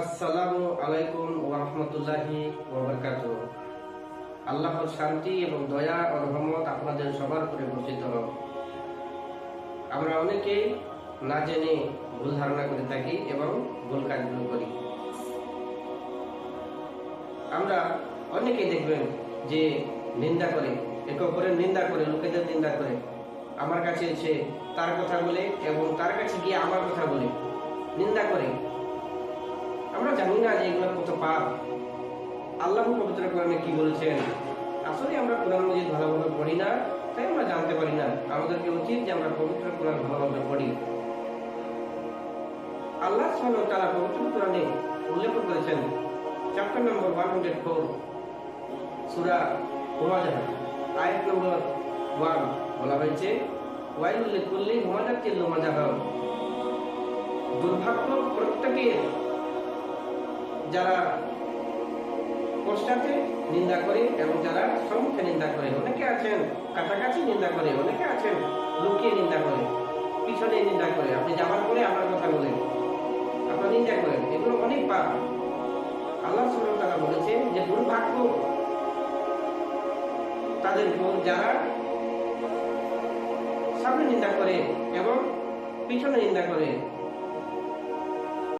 আসসালামু আলাইকুম ওরহমতুল্লাহি আল্লাহর শান্তি এবং দয়া ও রহমত আপনাদের সবার উপরে বর্ষিত হোক। আমরা অনেকেই না জেনে ভুল ধারণা করে থাকি এবং ভুল কাজগুলো করি। আমরা অনেকেই দেখবেন যে নিন্দা করে, একে অপরের নিন্দা করে, লোকেদের নিন্দা করে। আমার কাছে এসে তার কথা বলে এবং তার কাছে গিয়ে আমার কথা বলে। নিন্দা করে। আমরা জানি না যে এগুলো কত পাপ। আল্লাহ পবিত্র কোরআনে কি বলেছেন? আসলে আমরা কোরআন মজিদ ভালোভাবে পড়ি না, তাই আমরা জানতে পারি না। আমাদেরকে উচিত যে আমরা পবিত্র কোরআন ভালোভাবে পড়ি। আল্লাহ ওয়া তাআলা পবিত্র কোরআনে উল্লেখ করেছেন chapter number one hundred four সুরা হুমাজাহ আয়াত নম্বর ওয়ান বলা হয়েছে, ওয়াইলুল কুল্লি হুমাজাতিল লুমাজাহ দুর্ভাগ্য প্রত্যেকের যারা পশ্চাতে নিন্দা করে এবং যারা সম্মুখে নিন্দা করে, অনেকে আছেন, কাছাকাছি নিন্দা করে, অনেকে আছেন, লুকিয়ে নিন্দা করে, পিছনে নিন্দা করে। আপনি যাওয়ার পরে আমার কথা বলেন, আপনার নিন্দা করেন, এগুলো অনেক পাপ। আল্লাহ সুবহানাহু তারা বলেছেন যে, দুর্ভাগ্য তাদের উপর যারা সামনে নিন্দা করে এবং পিছনে নিন্দা করে